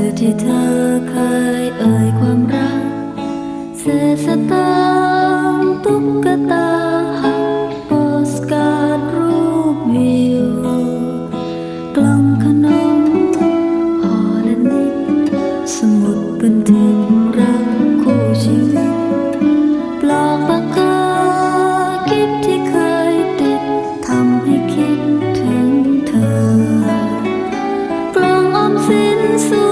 อที่เธอเคยเอ่ยความรัก เสียสตางตุ๊กตาหักโปสการ์ดรูปวิว กล่องขนมห่อและนิดสมุดบันทึกรักคู่ชีวิตปลอกปากกาคิดที่เคยติดทำให้คิดถึงเธอกล่องออมสินสุ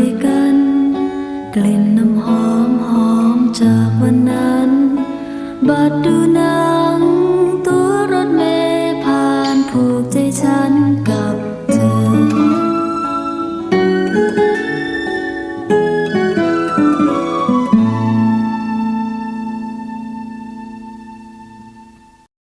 ด้กัน กลิ่นน้ำหอมหอมจากวันนั้น บัดดูนั้น